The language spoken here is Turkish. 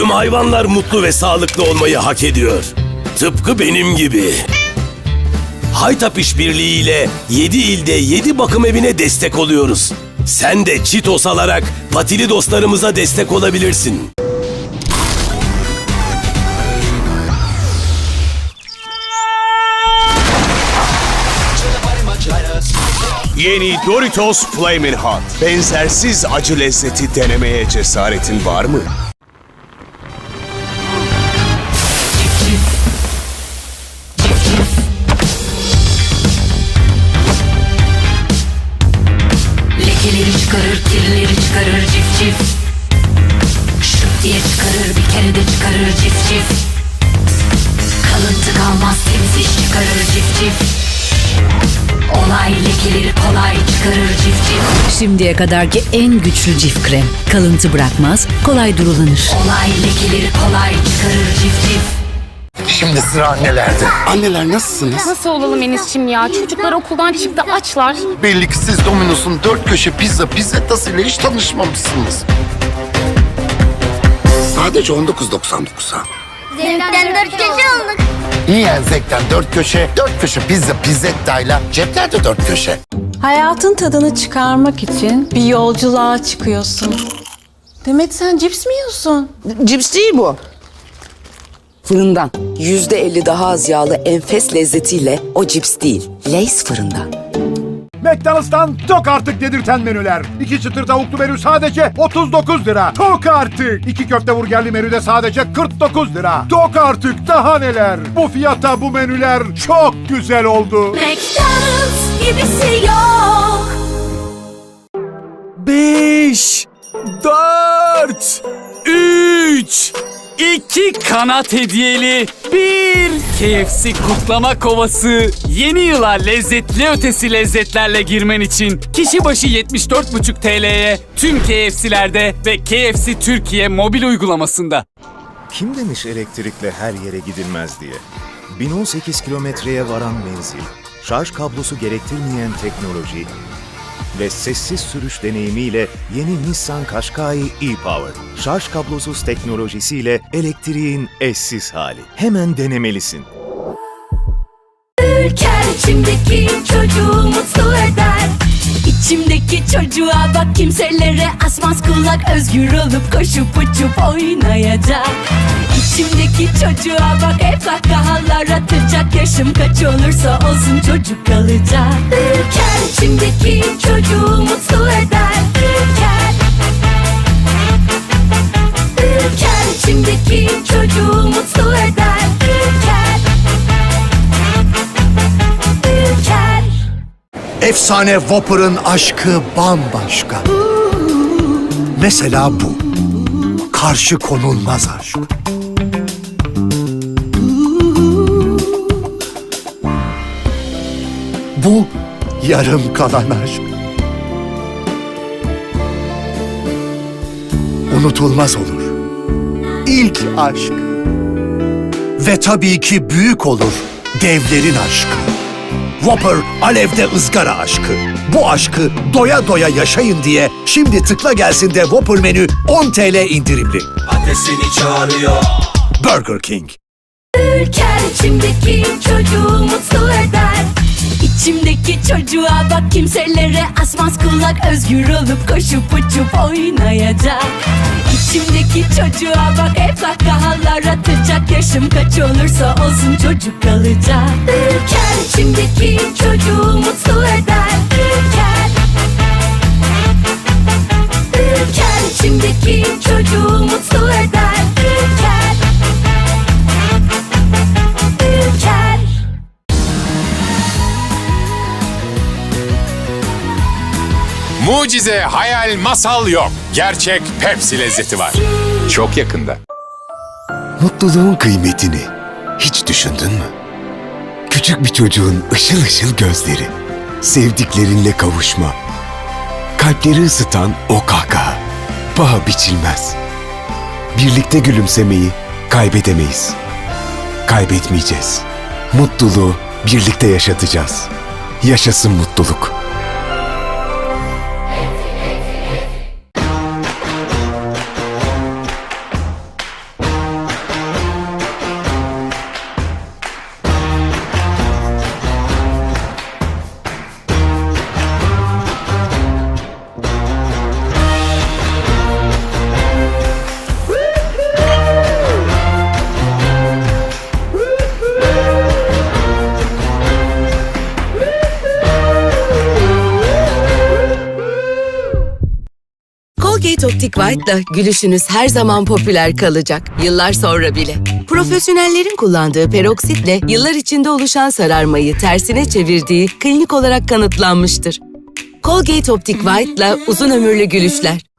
Tüm hayvanlar mutlu ve sağlıklı olmayı hak ediyor. Tıpkı benim gibi. Haytap İşbirliği ile 7 ilde 7 bakım evine destek oluyoruz. Sen de Çitos alarak patili dostlarımıza destek olabilirsin. Yeni Doritos Flamin' Hot. Benzersiz acı lezzeti denemeye cesaretin var mı? Çıkarır, kirleri çıkarır cif cif Şıp diye çıkarır, bir kere de çıkarır cif cif Kalıntı kalmaz, temiz iş çıkarır cif cif Olay lekeleri kolay çıkarır cif cif Şimdiye kadarki en güçlü cif krem. Kalıntı bırakmaz, kolay durulanır. Olay lekeleri kolay çıkarır cif cif Şimdi sıra annelerde. Anneler nasılsınız? Nasıl olalım Enis'cim ya? Çocuklar okuldan çıktı açlar. Belli ki siz Domino's'un dört köşe pizza pizzettasıyla hiç tanışmamışsınız. Sadece 19.99'a. Zevkten dört gece olduk. Yiyen zevkten dört köşe, dört köşe pizza pizzettayla ceplerde dört köşe. Hayatın tadını çıkarmak için bir yolculuğa çıkıyorsun. Demet sen cips mi yiyorsun? Cips değil bu. Fırından. Yüzde elli daha az yağlı enfes lezzetiyle o cips değil. Lays fırından. McDonald's'tan tok artık dedirten menüler. İki çıtır tavuklu menü sadece 39 lira. Tok artık. İki köfte burgerli menüde sadece 49 lira. Tok artık daha neler. Bu fiyata bu menüler çok güzel oldu. McDonald's gibisi yok 5 4 3 2 kanat hediyeli bir KFC kutlama kovası. Yeni yıla lezzetli ötesi lezzetlerle girmen için kişi başı 74,5 TL'ye tüm KFC'lerde ve KFC Türkiye mobil uygulamasında. Kim demiş elektrikle her yere gidilmez diye? 1018 kilometreye varan menzil, şarj kablosu gerektirmeyen teknoloji ve sessiz sürüş deneyimiyle yeni Nissan Qashqai e-Power. Şarj kablosuz teknolojisiyle elektriğin eşsiz hali. Hemen denemelisin. Ülker içimdeki çocuğu mutlu eder İçimdeki çocuğa bak kimselere asmaz kulak Özgür olup koşup uçup oynayacak İçimdeki çocuğa bak hep kahkahalar atacak. Yaşım kaç olursa olsun çocuk kalacak. Ülker içimdeki çocuğu mutlu eder. Ülker. Ülker içimdeki çocuğu mutlu eder. Ülker. Ülker. Efsane Whopper'ın aşkı bambaşka. Mesela bu. Karşı konulmaz aşk. Bu yarım kalan aşk. Unutulmaz olur. İlk aşk. Ve tabii ki büyük olur devlerin aşkı. Whopper alevde ızgara aşkı. Bu aşkı doya doya yaşayın diye şimdi tıkla gelsin de Whopper menü 10 TL indirimli. Adresini çağırıyor. Burger King. Ülker içimdeki çocuğu mutlu eder İçimdeki çocuğa bak kimselere asmaz. Kulak Özgür olup koşup uçup oynayacak. İçimdeki çocuğa bak hep kahkahalar atacak. Yaşım kaç olursa olsun çocuk kalacak. Ülker içimdeki çocuğu mutlu Mucize, hayal, masal yok. Gerçek Pepsi lezzeti var. Çok yakında. Mutluluğun kıymetini hiç düşündün mü? Küçük bir çocuğun ışıl ışıl gözleri, sevdiklerinle kavuşma, kalpleri ısıtan o kahkaha, paha biçilmez. Birlikte gülümsemeyi kaybedemeyiz. Kaybetmeyeceğiz. Mutluluğu birlikte yaşatacağız. Yaşasın mutluluk. Colgate Optic White'la gülüşünüz her zaman popüler kalacak. Yıllar sonra bile. Profesyonellerin kullandığı peroksitle yıllar içinde oluşan sararmayı tersine çevirdiği klinik olarak kanıtlanmıştır. Colgate Optic White'la uzun ömürlü gülüşler.